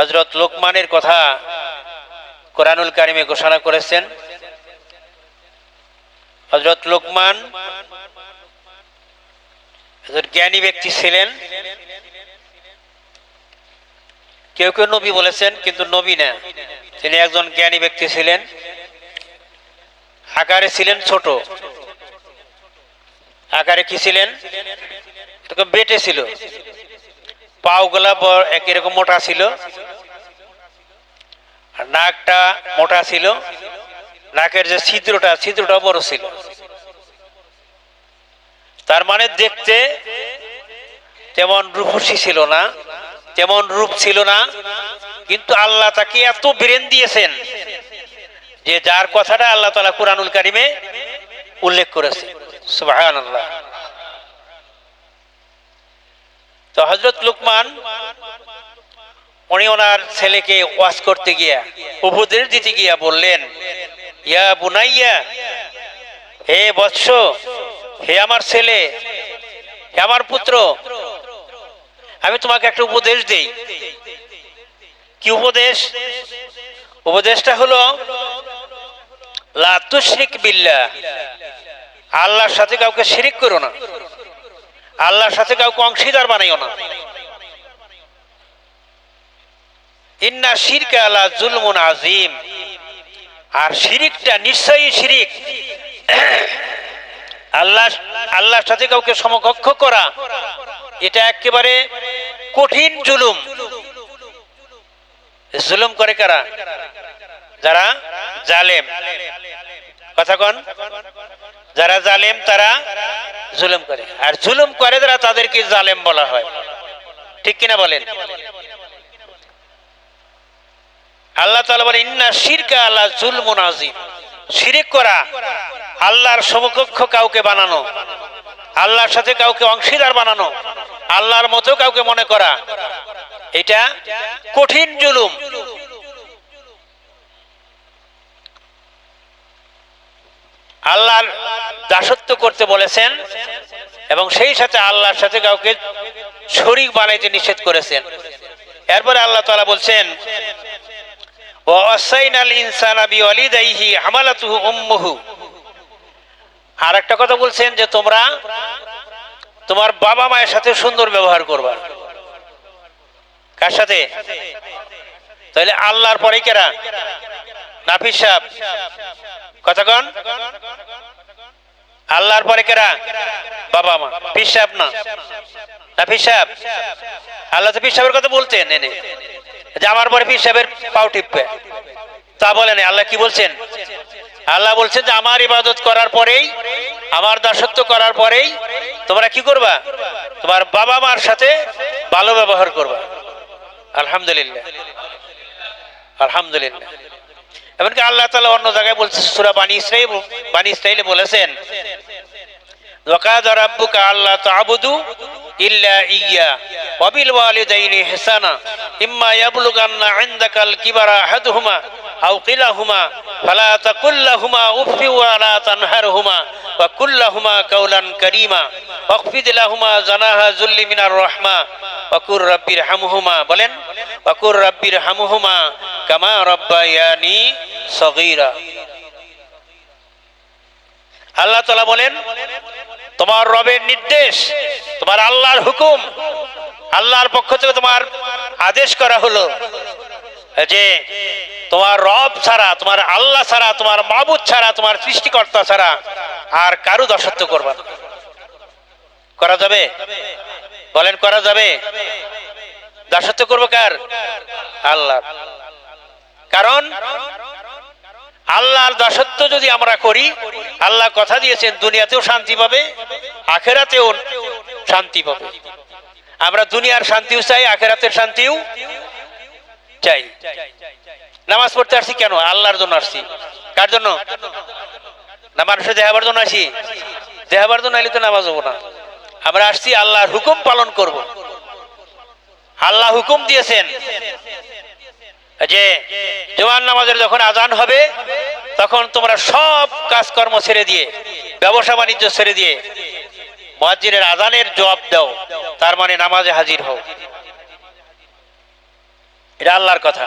হজরত লোকমানের কথা কোরআনুল কারিমে ঘোষণা করেছেন। হজরত লোকমান জ্ঞানী ব্যক্তি ছিলেন। কেউ কেউ নবী বলেছেন, কিন্তু নবী না। তিনি একজন জ্ঞানী ব্যক্তি ছিলেন। আকারে ছিলেন ছোট। আকারে কি ছিলেন? বেটে ছিল। পাওগুলা একই রকম মোটা ছিল। নাকটা মোটা ছিল, নাকের যে ছিদ্রটা ছিদ্রটা বড় ছিল। তার মানে দেখতে তেমন রূপসী ছিল না, তেমন রূপ ছিল না, কিন্তু আল্লাহ তাকে এত ব্রেন দিয়েছেন যে যার কথাটা আল্লাহ তালা কোরআনুল কারিমে উল্লেখ করেছে। আল্লাহ তো হজরত লুকমান উনি ওনার ছেলেকে ওয়াজ করতে গিয়া উপদেশ দিতে গিয়া বললেন, ইয়া বুনাইয়া, হে বৎস, হে আমার ছেলে, হে আমার পুত্র, আমি তোমাকে একটা উপদেশ দেই। কি উপদেশ? উপদেশটা হলো, লা তুশরিক বিল্লাহ, আল্লাহর সাথে কাউকে শিরিক করো না। আল্লাহর সাথে কাউকে অংশীদার বানাইও না। ইন্না শিরকা আলা জুলমুন আজিম আর শিরিকটা নিশ্চয়ই শিরিক। আল্লাহ, আল্লাহর সাথে কাউকে সমকক্ষ করা, এটা একেবারে কঠিন জুলুম। জুলুম করে কারা? যারা জালেম। কথা কন। যারা জালেম, তারা জুলুম করে। আর জুলুম করে যারা তাদেরকে জালেম বলা হয়। ঠিক কিনা বলেন? আল্লাহ ইন্না শিরকা আল্লাহ জুল আজিম শিরিক করা আল্লাহর সমকক্ষ কাউকে বানানো, আল্লাহর সাথে কাউকে অংশীদার বানানো, আল্লাহর মতো কাউকে মনে করা, এটা কঠিন জুলুম। আল্লাহর দাসত্ব করতে বলেছেন এবং সেই সাথে আল্লাহর সাথে কাউকে শরিক বানাইতে নিষেধ করেছেন। এরপরে আল্লাহ তালা বলছেন আর একটা কথা বলছেন যে তোমরা তোমার বাবা মায়ের সাথে সুন্দর ব্যবহার করবা। কার সাথে? তাহলে আল্লাহর পরে কেরা? নাফিস কথা কন। আল্লাহর পরে কেরা? বাবা মা। পিস সাহেব না? নাফিস সাহেব। আল্লাহ তো পিস সাহেবের কথা বলতেন। এনে যে আমার পরে সাহেবের পাও টিপবে। তা বলেন আল্লাহ কি বলছেন? আল্লাহ বলছেন যে, আমার ইবাদত করার পরেই, আমার দাসত্ব করার পরেই তোমরা কি করবা? তোমার বাবা মার সাথে ভালো ব্যবহার করবা। আলহামদুলিল্লাহ। আলহামদুলিল্লাহ। এমনকি আল্লাহ তালা অন্য জায়গায় বলছে, সুরা বানি ইসরাইল, বানি ইসরাইলে বলেছেন ওয়াকাদ রাব্বুকা আল্লাহ তা'বুদু ইল্লা ইয়্যা ওয়া বিল ওয়ালিদাইনি ইহসানা। ইম্মা ইয়াবলুগান্না ইনদাকাল কিবারা আহাদুহুমা আও কিলাহুমা ফালা তাকুল লাহুমা উফি ওয়া লা তানহারহুমা ওয়া কুল লাহুমা কাওলান কারীমা মিনার রাহমা। ওয়া কুর রাব্বির হামহুমা বলেন ওয়া কুর রাব্বির হামহুমা কামা রাব্বায়ানি সগীরা। আল্লাহ বলেন তোমার রবের নির্দেশ, তোমার আল্লাহর হুকুম, আল্লাহর পক্ষ থেকে তোমার আদেশ করা হলো যে তোমার রব ছাড়া, তোমার আল্লাহ ছাড়া, তোমার মাবুদ ছাড়া, তোমার সৃষ্টিকর্তা ছাড়া আর কারু দাসত্ব করবা করা যাবে? বলেন, করা যাবে? দাসত্ব করব কার? আল্লাহ। কারণ আল্লাহর দাসত্ব যদি আমরা করি, আল্লাহ কথা দিয়েছেন, দুনিয়াতেও শান্তি পাবে, আখেরাতেও শান্তি পাবে। আমরা দুনিয়ার শান্তিও চাই, আখেরাতের শান্তিও চাই। নামাজ পড়তে আসছি কেন? আল্লাহর জন্য আসছি। কার জন্য? না, মানুষের দেহাবার জন্য আসি? দেহাবার জন্য আইলে তো নামাজ হব না। আমরা আসছি আল্লাহর হুকুম পালন করব। আল্লাহ হুকুম দিয়েছেন। যে জোয়ান নামাজের যখন আজান হবে, তখন তোমরা সব কাজকর্ম ছেড়ে দিয়ে, ব্যবসা বাণিজ্য ছেড়ে দিয়ে, মুয়াজ্জিনের আজানের জবাব দাও, তার মানে নামাজে হাজির হও। এটা আল্লাহর কথা।